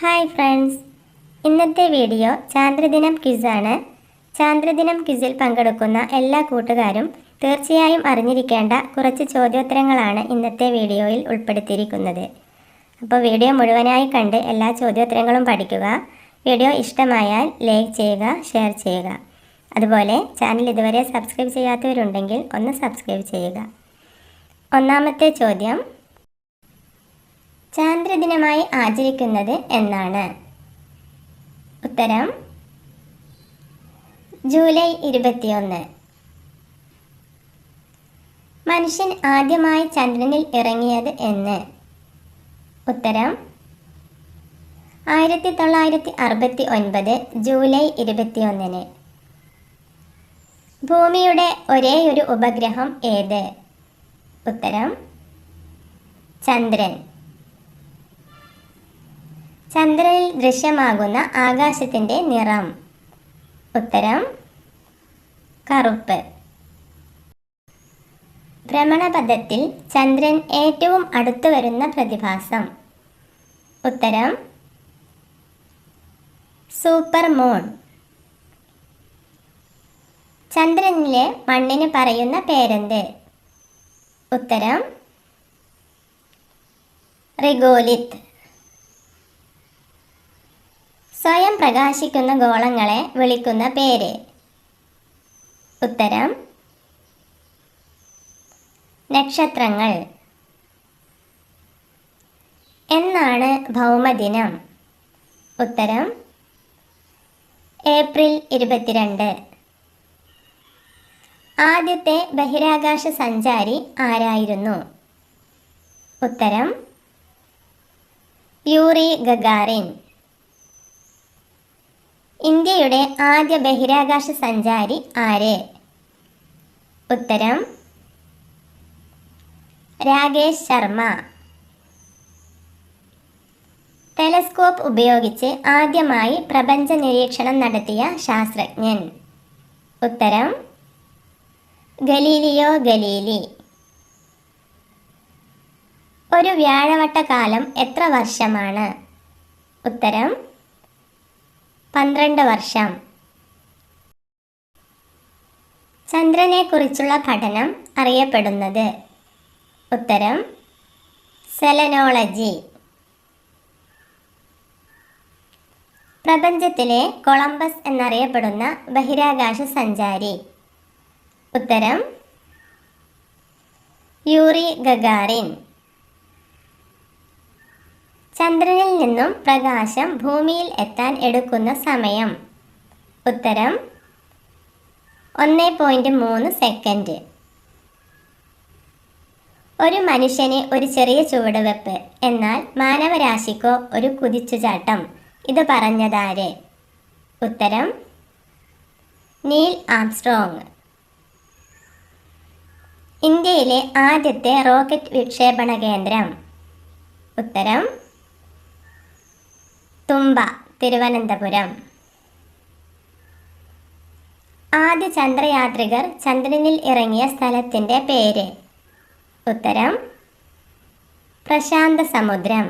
Hi friends. ഇന്നത്തെ video ചാന്ദ്രദിനം ക്വിസാണ് ചാന്ദ്രദിനം ക്വിസിൽ പങ്കെടുക്കുന്ന എല്ലാ കൂട്ടുകാരും തീർച്ചയായും അറിഞ്ഞിരിക്കേണ്ട കുറച്ച് ചോദ്യോത്തരങ്ങളാണ് ഇന്നത്തെ വീഡിയോയിൽ ഉൾപ്പെടുത്തിയിരിക്കുന്നത്. അപ്പോൾ വീഡിയോ മുഴുവനായി കണ്ട് എല്ലാ ചോദ്യോത്തരങ്ങളും പഠിക്കുക. വീഡിയോ ഇഷ്ടമായാൽ ലൈക്ക് ചെയ്യുക ഷെയർ ചെയ്യുക. അതുപോലെ ചാനൽ ഇതുവരെ സബ്സ്ക്രൈബ് ചെയ്യാത്തവരുണ്ടെങ്കിൽ ഒന്ന് സബ്സ്ക്രൈബ് ചെയ്യുക. ഒന്നാമത്തെ ചോദ്യം ചാന്ദ്രദിനമായി ആചരിക്കുന്നത് എന്നാണ്. ഉത്തരം ജൂലൈ ഇരുപത്തിയൊന്ന്. മനുഷ്യൻ ആദ്യമായി ചന്ദ്രനിൽ ഇറങ്ങിയത് എന്ന്. ഉത്തരം ആയിരത്തി തൊള്ളായിരത്തി അറുപത്തി ഒൻപത് ജൂലൈ ഇരുപത്തിയൊന്നിന്. ഭൂമിയുടെ ഒരേയൊരു ഉപഗ്രഹം ഏത്? ഉത്തരം ചന്ദ്രൻ. ചന്ദ്രനിൽ ദൃശ്യമാകുന്ന ആകാശത്തിന്റെ നിറം. ഉത്തരം കറുപ്പ്. ഭ്രമണപഥത്തിൽ ചന്ദ്രൻ ഏറ്റവും അടുത്തു വരുന്ന പ്രതിഭാസം. ഉത്തരം സൂപ്പർ മൂൺ. ചന്ദ്രനിലെ മണ്ണിന് പറയുന്ന പേരെന്ത്? ഉത്തരം റിഗോലിത്ത്. സ്വയം പ്രകാശിക്കുന്ന ഗോളങ്ങളെ വിളിക്കുന്ന പേര്. ഉത്തരം. നക്ഷത്രങ്ങൾ. എന്നാണ് ഭൗമദിനം. ഉത്തരം. ഏപ്രിൽ ഇരുപത്തിരണ്ട്. ആദ്യത്തെ ബഹിരാകാശ സഞ്ചാരി ആരായിരുന്നു? ഉത്തരം. Yuri Gagarin. ഇന്ത്യയുടെ ആദ്യ ബഹിരാകാശ സഞ്ചാരി ആര്? ഉത്തരം രാകേഷ് ശർമ്മ. ടെലസ്കോപ്പ് ഉപയോഗിച്ച് ആദ്യമായി പ്രപഞ്ച നിരീക്ഷണം നടത്തിയ ശാസ്ത്രജ്ഞൻ. ഉത്തരം ഗലീലിയോ ഗലീലി. ഒരു വ്യാഴവട്ട കാലം എത്ര വർഷമാണ്? ഉത്തരം പന്ത്രണ്ട് വർഷം. ചന്ദ്രനെക്കുറിച്ചുള്ള പഠനം അറിയപ്പെടുന്നത്. ഉത്തരം സെലനോളജി. പ്രപഞ്ചത്തിലെ കൊളംബസ് എന്നറിയപ്പെടുന്ന ബഹിരാകാശ സഞ്ചാരി. ഉത്തരം യൂറി ഗഗാറിൻ. ചന്ദ്രനിൽ നിന്നും പ്രകാശം ഭൂമിയിൽ എത്താൻ എടുക്കുന്ന സമയം. ഉത്തരം ഒന്ന് പോയിന്റ് മൂന്ന് സെക്കൻഡ് ഒരു മനുഷ്യന് ഒരു ചെറിയ ചുവടുവെപ്പ് എന്നാൽ മാനവരാശിക്കോ ഒരു കുതിച്ചുചാട്ടം. ഇത് പറഞ്ഞതാര്? ഉത്തരം നീൽ ആംസ്ട്രോങ്. ഇന്ത്യയിലെ ആദ്യത്തെ റോക്കറ്റ് വിക്ഷേപണ കേന്ദ്രം. ഉത്തരം തുമ്പ തിരുവനന്തപുരം. ആദ്യ ചന്ദ്രയാത്രികർ ചന്ദ്രനിൽ ഇറങ്ങിയ സ്ഥലത്തിന്റെ പേര്. ഉത്തരം പ്രശാന്ത സമുദ്രം.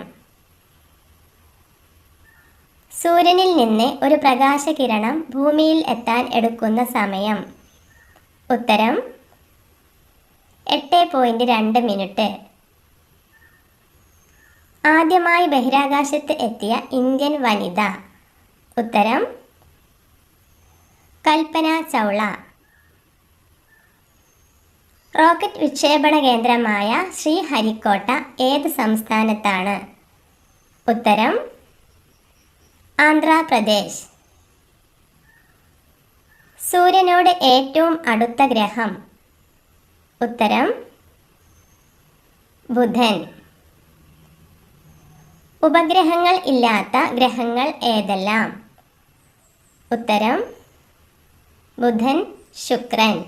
സൂര്യനിൽ നിന്ന് ഒരു പ്രകാശകിരണം ഭൂമിയിൽ എത്താൻ എടുക്കുന്ന സമയം. ഉത്തരം എട്ട് പോയിന്റ് രണ്ട് മിനിറ്റ് ആദ്യമായി ബഹിരാകാശത്ത് എത്തിയ ഇന്ത്യൻ വനിത. ഉത്തരം കൽപ്പന ചൗള. റോക്കറ്റ് വിക്ഷേപണ കേന്ദ്രമായ ശ്രീഹരിക്കോട്ട ഏത് സംസ്ഥാനത്താണ്? ഉത്തരം ആന്ധ്രാപ്രദേശ്. സൂര്യനോട് ഏറ്റവും അടുത്ത ഗ്രഹം. ഉത്തരം ബുധൻ. ഉപഗ്രഹങ്ങൾ ഇല്ലാത്ത ഗ്രഹങ്ങൾ ഏതെല്ലാം? ഉത്തരം ബുധൻ ശുക്രൻ.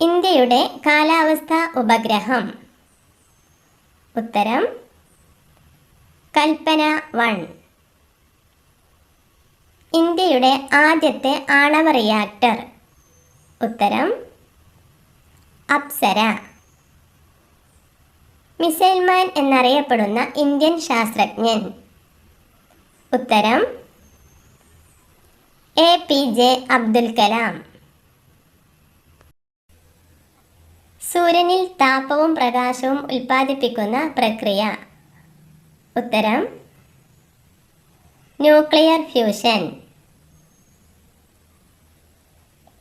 ഇന്ത്യയുടെ കാലാവസ്ഥ ഉപഗ്രഹം. ഉത്തരം കൽപ്പന വൺ. ഇന്ത്യയുടെ ആദ്യത്തെ ആണവ റിയാക്ടർ. ഉത്തരം അപ്സര. മിസൈൽ മാൻ എന്നറിയപ്പെടുന്ന ഇന്ത്യൻ ശാസ്ത്രജ്ഞൻ. ഉത്തരം A P J Abdul Kalam. സൂര്യനിൽ താപവും പ്രകാശവും ഉൽപ്പാദിപ്പിക്കുന്ന പ്രക്രിയ. ഉത്തരം ന്യൂക്ലിയർ ഫ്യൂഷൻ.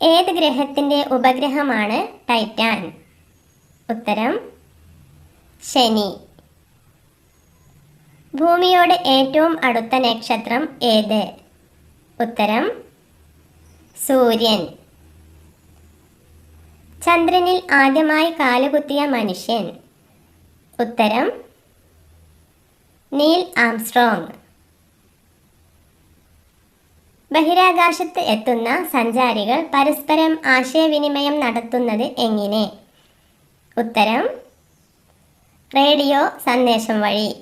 ഏത് ഗ്രഹത്തിന്റെ ഉപഗ്രഹമാണ് ടൈറ്റാൻ? ഉത്തരം ശനി. ഭൂമിയോട് ഏറ്റവും അടുത്ത നക്ഷത്രം ഏത്? ഉത്തരം സൂര്യൻ. ചന്ദ്രനിൽ ആദ്യമായി കാലുകുത്തിയ മനുഷ്യൻ. ഉത്തരം നീൽ ആംസ്ട്രോങ്. ബഹിരാകാശത്ത് എത്തുന്ന സഞ്ചാരികൾ പരസ്പരം ആശയവിനിമയം നടത്തുന്നത് എങ്ങനെ? ഉത്തരം റേഡിയോ സന്ദേശം വഴി.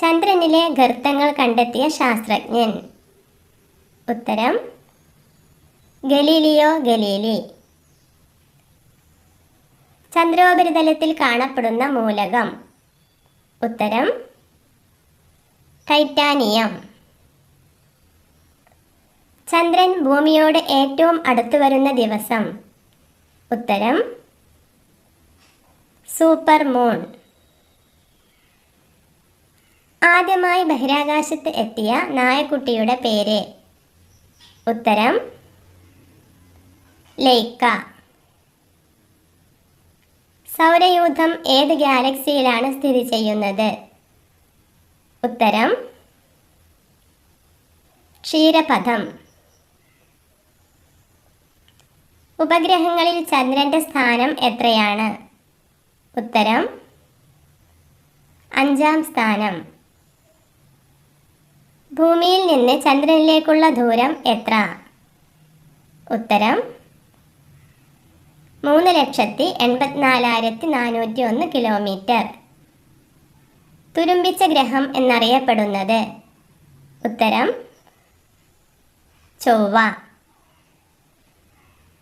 ചന്ദ്രനിലെ ഗർത്തങ്ങൾ കണ്ടെത്തിയ ശാസ്ത്രജ്ഞൻ. ഉത്തരം ഗലീലിയോ ഗലീലി. ചന്ദ്രോപരിതലത്തിൽ കാണപ്പെടുന്ന മൂലകം. ഉത്തരം ടൈറ്റാനിയം. ചന്ദ്രൻ ഭൂമിയോട് ഏറ്റവും അടുത്തു വരുന്ന ദിവസം. ഉത്തരം സൂപ്പർ മൂൺ ആദ്യമായി ബഹിരാകാശത്ത് എത്തിയ നായക്കുട്ടിയുടെ പേര്. ഉത്തരം ലൈക്ക. സൗരയൂഥം ഏത് ഗാലക്സിയിലാണ് സ്ഥിതി ചെയ്യുന്നത്? ഉത്തരം ക്ഷീരപഥം. ഉപഗ്രഹങ്ങളിൽ ചന്ദ്രന്റെ സ്ഥാനം എത്രയാണ്? ഉത്തരം അഞ്ചാം സ്ഥാനം. ഭൂമിയിൽ നിന്ന് ചന്ദ്രനിലേക്കുള്ള ദൂരം എത്ര? ഉത്തരം മൂന്ന് ലക്ഷത്തി എൺപത്തിനാലായിരത്തി നാനൂറ്റി ഒന്ന് കിലോമീറ്റർ. തുരുമ്പിച്ച ഗ്രഹം എന്നറിയപ്പെടുന്നത്. ഉത്തരം ചൊവ്വ.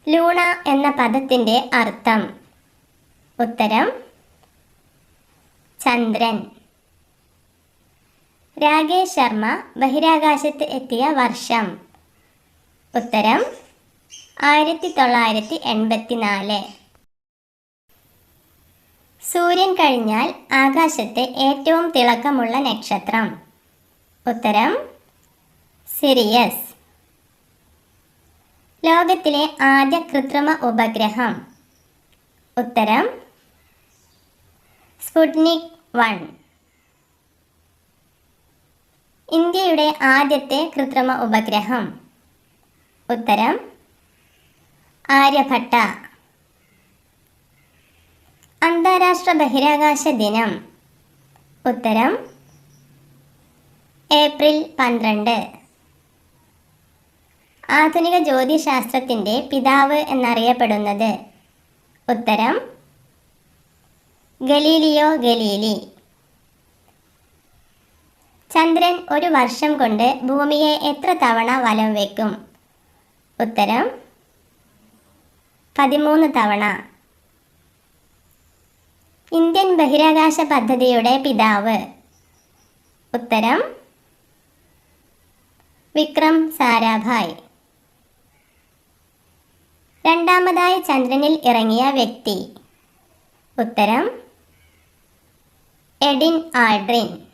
ലൂണ എന്ന പദത്തിന്റെ അർത്ഥം. ഉത്തരം ചന്ദ്രൻ. രാകേഷ് ശർമ്മ ബഹിരാകാശത്ത് എത്തിയ വർഷം. ഉത്തരം ആയിരത്തി തൊള്ളായിരത്തി എൺപത്തിനാല് സൂര്യൻ കഴിഞ്ഞാൽ ആകാശത്തെ ഏറ്റവും തിളക്കമുള്ള നക്ഷത്രം. ഉത്തരം സിറിയസ്. ലോകത്തിലെ ആദ്യ കൃത്രിമ ഉപഗ്രഹം. ഉത്തരം സ്പുട്നിക് വൺ. ഇന്ത്യയുടെ ആദ്യത്തെ കൃത്രിമ ഉപഗ്രഹം. ഉത്തരം ആര്യഭട്ട. അന്താരാഷ്ട്ര ബഹിരാകാശ ദിനം. ഉത്തരം ഏപ്രിൽ പന്ത്രണ്ട്. ആധുനിക ജ്യോതിശാസ്ത്രത്തിന്റെ പിതാവ് എന്നറിയപ്പെടുന്നത്. ഉത്തരം ഗലീലിയോ ഗലീലി. ചന്ദ്രൻ ഒരു വർഷം കൊണ്ട് ഭൂമിയെ എത്ര തവണ വലം വെക്കും? ഉത്തരം പതിമൂന്ന് തവണ. ഇന്ത്യൻ ബഹിരാകാശ പദ്ധതിയുടെ പിതാവ്. ഉത്തരം വിക്രം സാരാഭായ്. രണ്ടാമതായി ചന്ദ്രനിൽ ഇറങ്ങിയ വ്യക്തി. ഉത്തരം adding iodine.